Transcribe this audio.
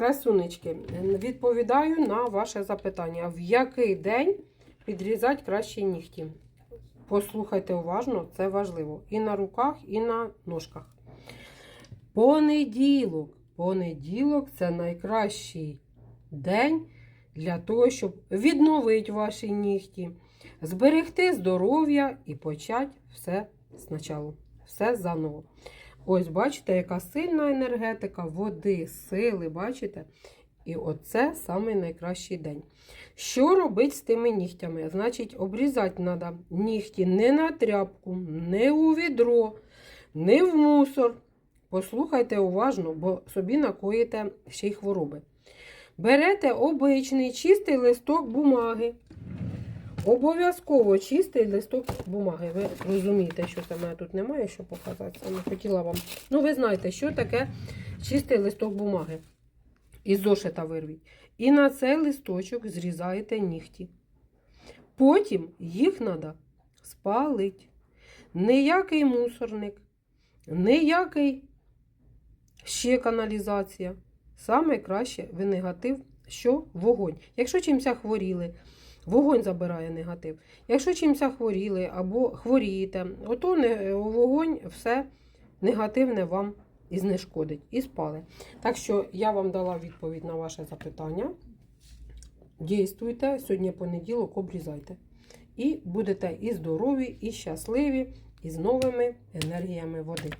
Красунечки, відповідаю на ваше запитання. В який день підрізати кращі нігті? Послухайте уважно, це важливо. І на руках, і на ножках. Понеділок. Понеділок це найкращий день для того, щоб відновити ваші нігті, зберегти здоров'я і почати все спочатку. Все заново. Ось, бачите, яка сильна енергетика води, сили, бачите? І оце самий найкращий день. Що робити з тими нігтями? Значить, обрізати треба нігті не на тряпку, не у відро, не в мусор. Послухайте уважно, бо собі накоїте ще й хвороби. Берете обичний чистий листок бумаги. Обов'язково чистий листок бумаги. Ви розумієте, що це мене тут немає, що показати. Я не хотіла вам. Ну, ви знаєте, що таке чистий листок бумаги. Із зошита вирвіть. І на цей листочок зрізаєте нігті. Потім їх треба спалити. Ніякий мусорник, ніякий ще каналізація. Саме краще ви негатив, що вогонь. Якщо чимся хворіли, вогонь забирає негатив. Якщо чимся хворіли або хворієте, ото вогонь все негативне вам і знешкодить, і спали. Так що я вам дала відповідь на ваше запитання. Дійствуйте, сьогодні понеділок, обрізайте. І будете і здорові, і щасливі, і з новими енергіями води.